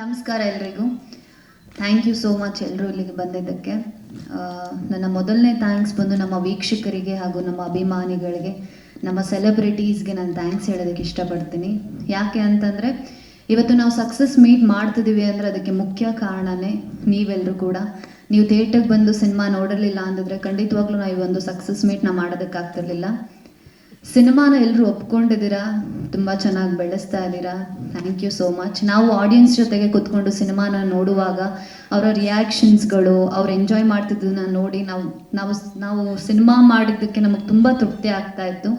ನಮಸ್ಕಾರ ಎಲ್ರಿಗೂ. Thank you so much ಎಲ್ಲರೂ ಇಲ್ಲಿಗೆ ಬಂದಿದ್ದಕ್ಕೆ. ನನ್ನ ಮೊದಲನೇ ಥ್ಯಾಂಕ್ಸ್ ಬಂದು ನಮ್ಮ ವೀಕ್ಷಕರಿಗೆ ಹಾಗೂ ನಮ್ಮ ಅಭಿಮಾನಿಗಳಿಗೆ, ನಮ್ಮ ಸೆಲೆಬ್ರಿಟೀಸ್ಗೆ ನಾನು ಥ್ಯಾಂಕ್ಸ್ ಹೇಳೋದಕ್ಕೆ ಇಷ್ಟಪಡ್ತೀನಿ. ಯಾಕೆ ಅಂತಂದರೆ, ಇವತ್ತು ನಾವು ಸಕ್ಸಸ್ ಮೀಟ್ ಮಾಡ್ತಿದ್ದೀವಿ ಅಂದರೆ ಅದಕ್ಕೆ ಮುಖ್ಯ ಕಾರಣನೇ ನೀವೆಲ್ಲರೂ ಕೂಡ. ನೀವು ಥಿಯೇಟರ್ಗೆ ಬಂದು ಸಿನಿಮಾ ನೋಡಿರಲಿಲ್ಲ ಅಂದಿದ್ರೆ ಖಂಡಿತವಾಗ್ಲೂ ನಾವು ಈ ಒಂದು ಸಕ್ಸಸ್ ಮೀಟ್ನ ಮಾಡೋದಕ್ಕಾಗ್ತಿರಲಿಲ್ಲ. ಸಿನಿಮಾನ ಎಲ್ಲರೂ ಒಪ್ಕೊಂಡಿದ್ದೀರಾ? ತುಂಬ ಚೆನ್ನಾಗಿ ಬೆಳೆಸ್ತಾ ಇದ್ದೀರಾ? ಥ್ಯಾಂಕ್ ಯು ಸೋ ಮಚ್ ನಾವು ಆಡಿಯನ್ಸ್ ಜೊತೆಗೆ ಕೂತ್ಕೊಂಡು ಸಿನಿಮಾನ ನೋಡುವಾಗ ಅವರ ರಿಯಾಕ್ಷನ್ಸ್ಗಳು ಅವ್ರು ಎಂಜಾಯ್ ಮಾಡ್ತಿದ್ದನ್ನ ನೋಡಿ ನಾವು ನಾವು ನಾವು ಸಿನಿಮಾ ಮಾಡಿದ್ದಕ್ಕೆ ನಮಗೆ ತುಂಬ ತೃಪ್ತಿ ಆಗ್ತಾ ಇತ್ತು.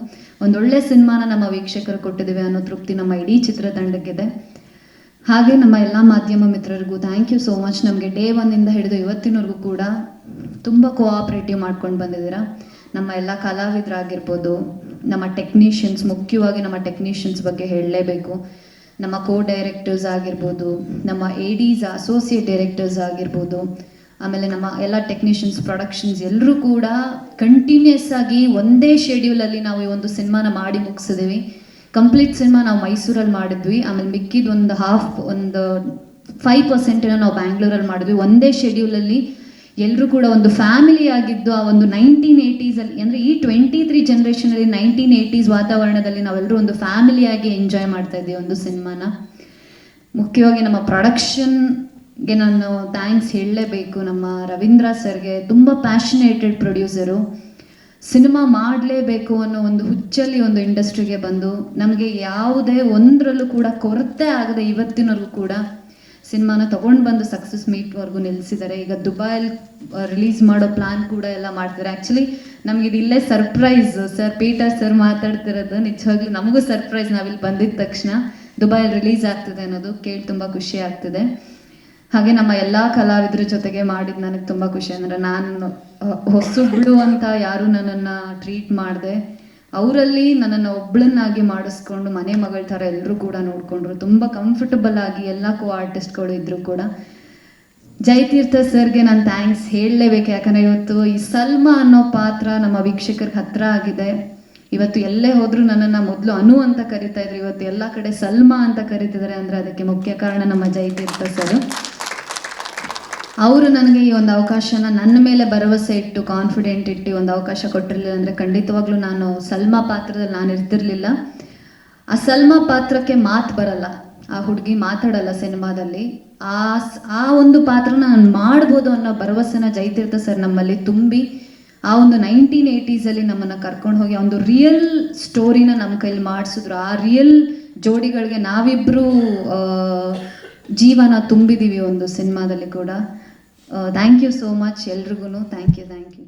ಒಂದೊಳ್ಳೆ ಸಿನಿಮಾನ ನಮ್ಮ ವೀಕ್ಷಕರು ಕೊಟ್ಟಿದ್ದೀವಿ ಅನ್ನೋ ತೃಪ್ತಿ ನಮ್ಮ ಇಡೀ ಚಿತ್ರತಂಡಕ್ಕಿದೆ. ಹಾಗೆ ನಮ್ಮ ಎಲ್ಲ ಮಾಧ್ಯಮ ಮಿತ್ರರಿಗೂ ಥ್ಯಾಂಕ್ ಯು ಸೋ ಮಚ್ ನಮಗೆ ಡೇ ಒನ್ನಿಂದ ಹಿಡಿದು ಇವತ್ತಿನವರೆಗೂ ಕೂಡ ತುಂಬ ಕೋಆಪರೇಟಿವ್ ಮಾಡ್ಕೊಂಡು ಬಂದಿದ್ದೀರಾ. ನಮ್ಮ ಎಲ್ಲ ಕಲಾವಿದರಾಗಿರ್ಬೋದು ನಮ್ಮ ಟೆಕ್ನಿಷಿಯನ್ಸ್ ಮುಖ್ಯವಾಗಿ ನಮ್ಮ ಟೆಕ್ನಿಷಿಯನ್ಸ್ ಬಗ್ಗೆ ಹೇಳಲೇಬೇಕು. ನಮ್ಮ ಕೋ ಡೈರೆಕ್ಟರ್ಸ್ ಆಗಿರ್ಬೋದು, ನಮ್ಮ ಎ ಡಿಸ್ ಅಸೋಸಿಯೇಟ್ ಡೈರೆಕ್ಟರ್ಸ್ ಆಗಿರ್ಬೋದು, ಆಮೇಲೆ ನಮ್ಮ ಎಲ್ಲ ಟೆಕ್ನಿಷಿಯನ್ಸ್ ಪ್ರೊಡಕ್ಷನ್ಸ್ ಎಲ್ಲರೂ ಕೂಡ ಕಂಟಿನ್ಯೂಸ್ ಆಗಿ ಒಂದೇ ಶೆಡ್ಯೂಲಲ್ಲಿ ನಾವು ಈ ಒಂದು ಸಿನಿಮಾನ ಮಾಡಿ ಮುಗಿಸಿದ್ದೀವಿ ಕಂಪ್ಲೀಟ್ ಸಿನಿಮಾ ನಾವು ಮೈಸೂರಲ್ಲಿ ಮಾಡಿದ್ವಿ. ಆಮೇಲೆ ಮಿಕ್ಕಿದ ಒಂದು ಹಾಫ್ ಒಂದು ಫೈವ್ ಪರ್ಸೆಂಟನ್ನು ನಾವು ಬ್ಯಾಂಗ್ಳೂರಲ್ಲಿ ಮಾಡಿದ್ವಿ. ಒಂದೇ ಶೆಡ್ಯೂಲಲ್ಲಿ ಎಲ್ಲರೂ ಕೂಡ ಒಂದು ಫ್ಯಾಮಿಲಿ ಆಗಿದ್ದು ಆ ಒಂದು ನೈನ್ಟೀನ್ ಏಯ್ಟೀಸಲ್ಲಿ ಅಂದರೆ ಈ ಟ್ವೆಂಟಿ ತ್ರೀ ಜನ್ರೇಷನಲ್ಲಿ ನೈನ್ಟೀನ್ ಏಯ್ಟೀಸ್ ವಾತಾವರಣದಲ್ಲಿ ನಾವೆಲ್ಲರೂ ಒಂದು ಫ್ಯಾಮಿಲಿಯಾಗಿ ಎಂಜಾಯ್ ಮಾಡ್ತಾ ಇದ್ದೀವಿ ಒಂದು ಸಿನಿಮಾನ. ಮುಖ್ಯವಾಗಿ ನಮ್ಮ ಪ್ರೊಡಕ್ಷನ್ಗೆ ನಾನು ಥ್ಯಾಂಕ್ಸ್ ಹೇಳಲೇಬೇಕು. ನಮ್ಮ ರವೀಂದ್ರ ಸರ್ಗೆ ತುಂಬ ಪ್ಯಾಷನೇಟೆಡ್ ಪ್ರೊಡ್ಯೂಸರು ಸಿನಿಮಾ ಮಾಡಲೇಬೇಕು ಅನ್ನೋ ಒಂದು ಹುಚ್ಚಲ್ಲಿ ಒಂದು ಇಂಡಸ್ಟ್ರಿಗೆ ಬಂದು, ನಮಗೆ ಯಾವುದೇ ಒಂದರಲ್ಲೂ ಕೂಡ ಕೊರತೆ ಆಗದೆ ಇವತ್ತಿನಲ್ಲೂ ಕೂಡ ಸಿನಿಮಾನ ತಗೊಂಡು ಬಂದು ಸಕ್ಸಸ್ ಮೀಟ್ವರೆಗೂ ನಿಲ್ಲಿಸಿದ್ದಾರೆ ಈಗ ದುಬೈಲ್ ರಿಲೀಸ್ ಮಾಡೋ ಪ್ಲಾನ್ ಕೂಡ ಎಲ್ಲ ಮಾಡ್ತಾರೆ ಆ್ಯಕ್ಚುಲಿ ನಮ್ಗೆ ಇದು ಸರ್ಪ್ರೈಸ್ ಸರ್ ಪೀಟರ್ ಸರ್ ಮಾತಾಡ್ತಿರೋದು ನಿಜವಾಗ್ಲೂ ನಮಗೂ ಸರ್ಪ್ರೈಸ್ ನಾವಿಲ್ಲಿ ಬಂದಿದ್ದ ತಕ್ಷಣ. ದುಬೈಲ್ ರಿಲೀಸ್ ಆಗ್ತಿದೆ ಅನ್ನೋದು ಕೇಳಿ ತುಂಬ ಖುಷಿ ಆಗ್ತಿದೆ. ಹಾಗೆ ನಮ್ಮ ಎಲ್ಲ ಕಲಾವಿದರ ಜೊತೆಗೆ ಮಾಡಿದ್ದು ನನಗೆ ತುಂಬ ಖುಷಿ. ಅಂದರೆ ನಾನು ಹೊಸಬ್ಳು ಅಂತ ಯಾರು ನನ್ನನ್ನು ಟ್ರೀಟ್ ಮಾಡಿದೆ. ಅವರಲ್ಲಿ ನನ್ನನ್ನು ಒಬ್ಳನ್ನಾಗಿ ಮಾಡಿಸ್ಕೊಂಡು ಮನೆ ಮಗಳ ಥರ ಎಲ್ಲರೂ ಕೂಡ ನೋಡಿಕೊಂಡ್ರು. ತುಂಬ ಕಂಫರ್ಟಬಲ್ ಆಗಿ ಎಲ್ಲ ಕೋ ಆರ್ಟಿಸ್ಟ್ಗಳು ಇದ್ದರು ಕೂಡ. ಜಯತೀರ್ಥ ಸರ್ಗೆ ನಾನು ಥ್ಯಾಂಕ್ಸ್ ಹೇಳಲೇಬೇಕು. ಯಾಕಂದರೆ ಇವತ್ತು ಈ ಸಲ್ಮಾ ಅನ್ನೋ ಪಾತ್ರ ನಮ್ಮ ವೀಕ್ಷಕರಿಗೆ ಹತ್ರ ಆಗಿದೆ. ಇವತ್ತು ಎಲ್ಲೇ ಹೋದರೂ ನನ್ನನ್ನು ಮೊದಲು ಅನು ಅಂತ ಕರಿತಾ ಇದ್ರು. ಇವತ್ತು ಎಲ್ಲ ಕಡೆ ಸಲ್ಮಾ ಅಂತ ಕರಿತಿದ್ದಾರೆ ಅಂದರೆ ಅದಕ್ಕೆ ಮುಖ್ಯ ಕಾರಣ ನಮ್ಮ ಜಯತೀರ್ಥ ಸರ್. ಅವರು ನನಗೆ ಈ ಒಂದು ಅವಕಾಶನ ನನ್ನ ಮೇಲೆ ಭರವಸೆ ಇಟ್ಟು ಕಾನ್ಫಿಡೆಂಟ್ ಇಟ್ಟು ಒಂದು ಅವಕಾಶ ಕೊಟ್ಟಿರಲಿಲ್ಲ ಅಂದರೆ ಖಂಡಿತವಾಗ್ಲೂ ನಾನು ಸಲ್ಮಾ ಪಾತ್ರದಲ್ಲಿ ನಾನು ಇರ್ತಿರ್ಲಿಲ್ಲ. ಆ ಸಲ್ಮಾ ಪಾತ್ರಕ್ಕೆ ಮಾತು ಬರಲ್ಲ. ಆ ಹುಡುಗಿ ಮಾತಾಡಲ್ಲ ಸಿನಿಮಾದಲ್ಲಿ. ಆ ಆ ಒಂದು ಪಾತ್ರನ ನಾನು ಮಾಡ್ಬೋದು ಅನ್ನೋ ಭರವಸೆನ ಜೈತೀರ್ಥ ಸರ್ ನಮ್ಮಲ್ಲಿ ತುಂಬಿ, ಆ ಒಂದು ನೈನ್ಟೀನ್ ಏಯ್ಟೀಸಲ್ಲಿ ನಮ್ಮನ್ನು ಕರ್ಕೊಂಡು ಹೋಗಿ ಒಂದು ರಿಯಲ್ ಸ್ಟೋರಿನ ನಮ್ಮ ಕೈಲಿ ಮಾಡಿಸಿದ್ರು. ಆ ರಿಯಲ್ ಜೋಡಿಗಳಿಗೆ ನಾವಿಬ್ಬರು ಜೀವನ ತುಂಬಿದ್ದೀವಿ ಒಂದು ಸಿನಿಮಾದಲ್ಲಿ ಕೂಡ. ಥ್ಯಾಂಕ್ ಯು ಸೋ ಮಚ್ ಎಲ್ರಿಗೂ ಥ್ಯಾಂಕ್ ಯು ಥ್ಯಾಂಕ್ ಯು